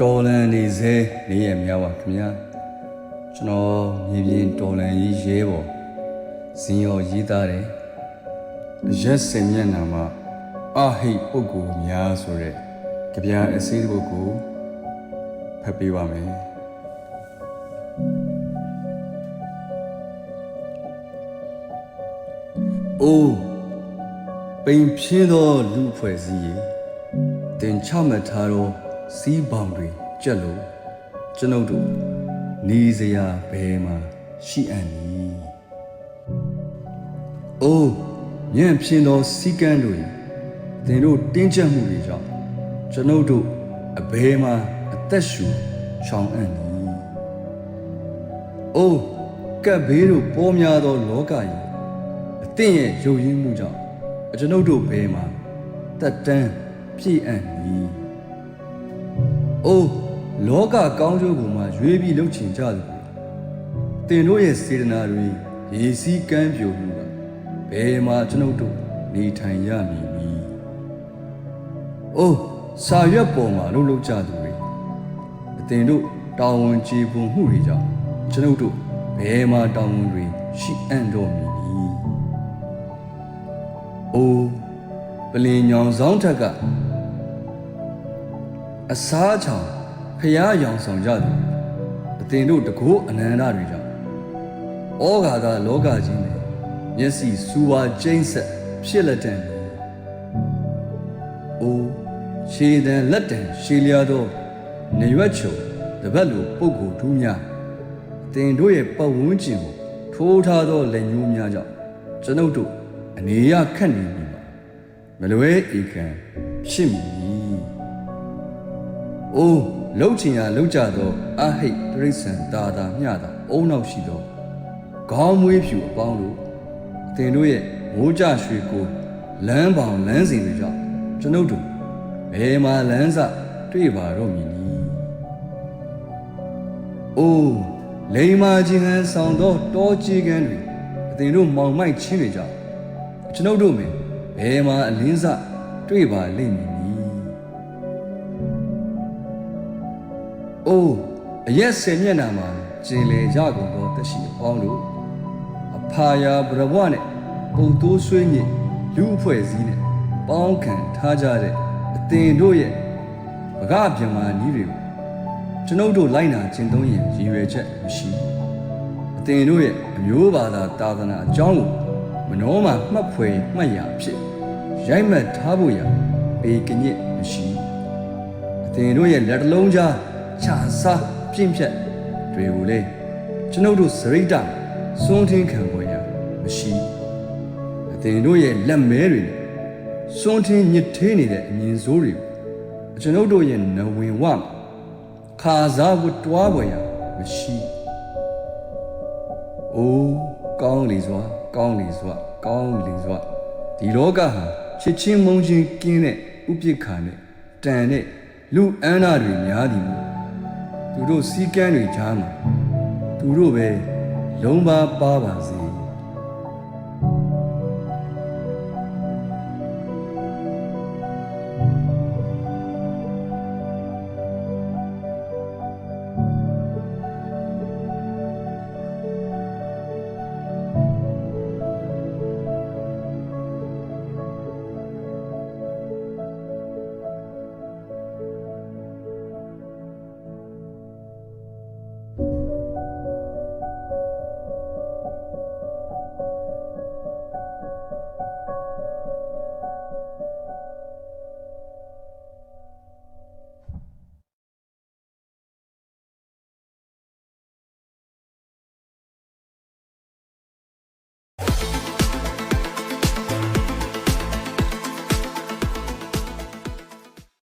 တော်လန်နေစေနေရများပါခင်ဗျာကျွန်တော်မြေပြင်တော်လန်ရေးရဲပေါ်ဇင်ရောရေးသားတယ်ရက်စင်မျက်နှာမှာအဟိတ်ပုဂ္ဂိုလ်များဆိုတဲ့ကြပြအစည်းတစ်ပုဒ်ကိုဖတ်ပေးပါမယ်အိုးပိန်ဖြင်းသောလူဖွဲ့စည်းရေတင်ချမှတ်ထားသော စီးပေါင်တွေကြက်လို့ကျွန်ုပ်တို့နေစရာဘယ်မှာရှိအပ်နီ။အိုးညံ့ဖြင်းသောစီကန်းတို့သင်တို့တင်းကျပ်မှုတွေကြောင့်ကျွန်ုပ်တို့အဘယ်မှာအသက်ရှူချောင်အပ်နီ။အိုးကပ်ဘေးတို့ပေါ်များသောလောကကြီးအသင်ရဲ့ယုံရင်းမှုကြောင့်ကျွန်ုပ်တို့ဘယ်မှာတက်တန်းပြည့်အပ်နီ။ အိုးလောကကောင်းကျိုးကိုမှရွေးပြီးလှုပ်ချင်ကြသူတွေတင်တို့ရဲ့စေတနာတွေရေစည်းကမ်းပြိုမှုကဘယ်မှာကျွန်ုပ်တို့နေထိုင်ရမည်နည်း။အိုးစာရွက်ပေါ်မှာလှုပ်လှုပ်ကြသူတွေအတင်တို့တာဝန်ကျေပွန်မှုတွေကြောင့်ကျွန်ုပ်တို့ဘယ်မှာတာဝန်တွေရှိအံ့တော့မည်နည်း။အိုးပလင်ညောင်ဆောင်ထက်က အစားချောင်ဖျားရောင်ဆောင်ကြသည်အတင်တို့တကိုးအနန္တတွေကြောင့်ဩဃာကလောကကြီးနဲ့မျက်စိစူပါကျိမ့်ဆက်ဖြစ်လက်တန်သည်အိုးရှည်တန်လက်တန်ရှည်လျားသောနေရွက်ချုံတပတ်လိုပုဂ္ဂိုလ်ထူးများအတင်တို့ရဲ့ပတ်ဝန်းကျင်ကိုထိုးထားသောလက်ညှိုးများကြောင့်ကျွန်ုပ်တို့အနေရခတ်နေပြီပါမလွဲဧကံဖြစ်မည်။ အိုးလှုပ်ချင်ရလှုပ်ကြသောအဟိတ်တရိษံတာတာမျှတာအုံနောက်ရှိသောခေါင်းမွေးဖြူအပေါင်းတို့အသင်တို့ရဲ့မိုးကြရွှေကိုလမ်းပေါင်လမ်းစဉ်တွေကြောင့်ကျွန်ုပ်တို့ဘယ်မှာလမ်းစတွေ့ပါတော့မည်နည်း။အိုးလိမ္မာခြင်းဟန်ဆောင်သောတောကြီးကန်းတွေအသင်တို့မောင်မိုက်ချင်းတွေကြောင့်ကျွန်ုပ်တို့မင်းဘယ်မှာအလင်းစတွေ့ပါလိမ့်မည် အိုးအရက်ဆယ်မျက်နှာမှာကျင်လေကြကုန်သောတက်ရှိအပေါင်းတို့အဖာယာဘရဘွားနဲ့ပုံတိုးဆွေးညစ်လူအဖွဲ့စည်းနဲ့ပေါင်းခံထားကြတဲ့အသင်တို့ရဲ့ပကပြမာနီးတွေကိုကျွန်ုပ်တို့လိုက်နာကျင့်သုံးရင်ရည်ရွယ်ချက်မရှိအသင်တို့ရဲ့အမျိုးဘာသာတာသနာအကြောင်းကိုမနှောမှမှတ်ဖွယ်မှတ်ရဖြစ်ရိုက်မှတ်ထားဖို့ရပေကညစ်မရှိအသင်တို့ရဲ့လက်တစ်လုံးကြား ခြာစားပြင့်ဖြတ်တွေကိုလေကျွန်ုပ်တို့စရိတ်တစွန်းထင်းခံပေါ်ရမရှိအသင်တို့ရဲ့လက်မဲတွေနဲ့စွန်းထင်းညစ်သေးနေတဲ့အမြင်ဆိုးတွေကိုကျွန်ုပ်တို့ရဲ့နဝင်ဝမှာခါစားဝတ်တွားပေါ်ရမရှိအိုးကောင်းလေစွာကောင်းလေစွာကောင်းလေစွာဒီလောကဟာချစ်ချင်းမုန်းချင်းကင်းတဲ့ဥပိ္ပခာနဲ့တန်တဲ့လူအန်းနာတွေများသည်မို့ သူတို့စီကန်းတွေကြားမှာသူတို့ပဲလုံးပါပါပါစေ